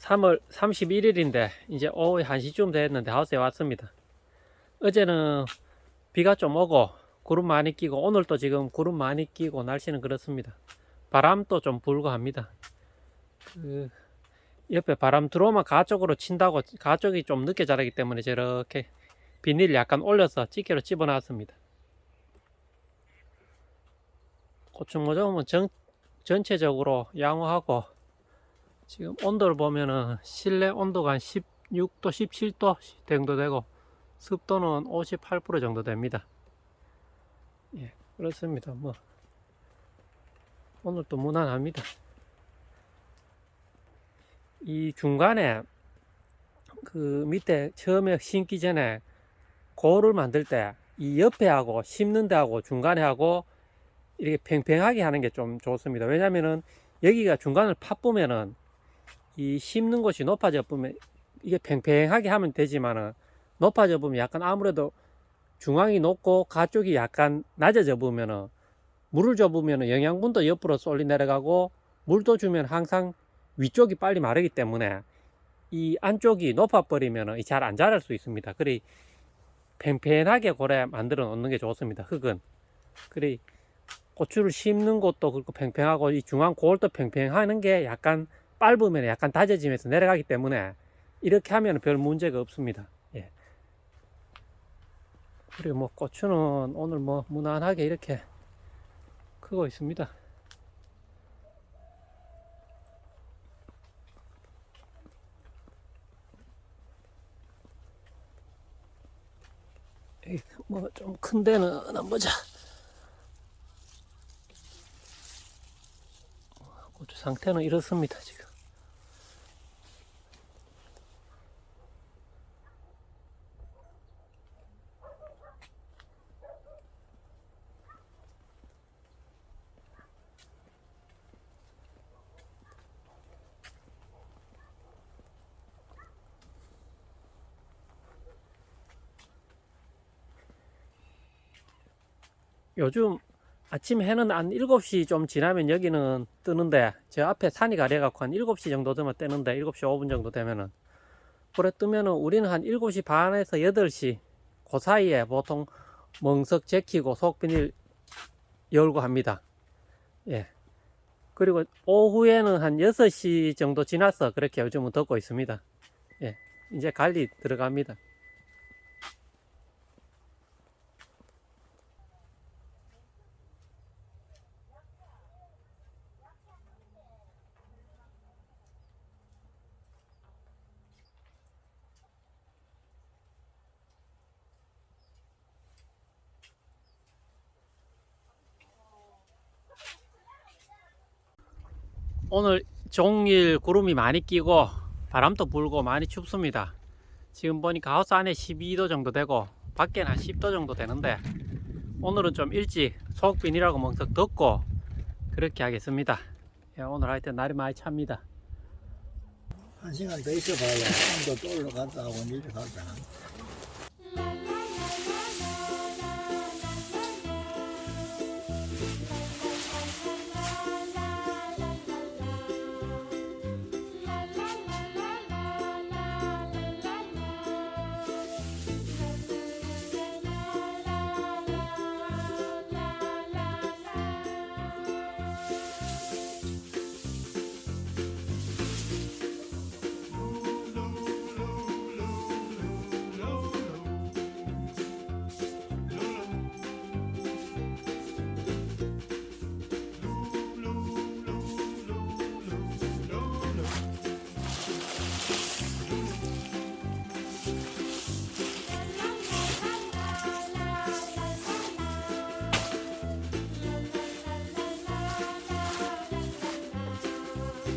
3월 31일인데 이제 오후 1시쯤 됐는데 하우스에 왔습니다. 어제는 비가 좀 오고 구름 많이 끼고 오늘도 지금 구름 많이 끼고 날씨는 그렇습니다. 바람도 좀 불고 합니다. 그 옆에 바람 들어오면 가쪽으로 친다고 가쪽이 좀 늦게 자라기 때문에 저렇게 비닐 약간 올려서 찌개로 집어놨습니다. 고충 모종은 전, 전체적으로 양호하고 지금 온도를 보면은 실내 온도가 한 16도, 17도 정도 되고 습도는 58% 정도 됩니다. 예, 그렇습니다. 뭐 오늘도 무난합니다. 이 중간에 그 밑에 처음에 심기 전에 고를 만들 때 이 옆에 하고 심는 데 하고 중간에 하고 이렇게 팽팽하게 하는 게 좀 좋습니다. 왜냐면은 여기가 중간을 파 보면은 이 심는 곳이 높아져 보면 이게 팽팽하게 하면 되지만은 높아져 보면 약간 아무래도 중앙이 높고 가쪽이 약간 낮아져 보면은 물을 줘 보면은 영양분도 옆으로 쏠리 내려가고 물도 주면 항상 위쪽이 빨리 마르기 때문에 이 안쪽이 높아 버리면은 잘 안 자랄 수 있습니다. 그래 팽팽하게 고래 만들어 놓는 게 좋습니다. 흙은 그래 고추를 심는 것도 그렇고 팽팽하고 이 중앙 고울도 팽팽하는 게 약간 빻으면 약간 다져지면서 내려가기 때문에 이렇게 하면 별 문제가 없습니다. 예. 그리고 뭐 고추는 오늘 뭐 무난하게 이렇게 크고 있습니다. 뭐 좀 큰 데는 한번 보자. 고추 상태는 이렇습니다 지금. 요즘 아침 해는 한 7시 좀 지나면 여기는 뜨는데 저 앞에 산이 가려갖고 한 7시 정도 되면 뜨는데 7시 5분 정도 되면은 그래 뜨면은 우리는 한 7시 반에서 8시 그 사이에 보통 멍석 제키고 속비닐 열고 합니다. 예. 그리고 오후에는 한 6시 정도 지나서 그렇게 요즘은 덮고 있습니다. 예. 이제 관리 들어갑니다. 오늘 종일 구름이 많이 끼고 바람도 불고 많이 춥습니다. 지금 보니까 하우스 안에 12도 정도 되고 밖에는 한 10도 정도 되는데 오늘은 좀 일찍 속빈이라고 멍석 덮고 그렇게 하겠습니다. 예, 오늘 하여튼 날이 많이 찹니다. 한 시간 더 있어봐야 또 올라갔다 하고 내려갔다.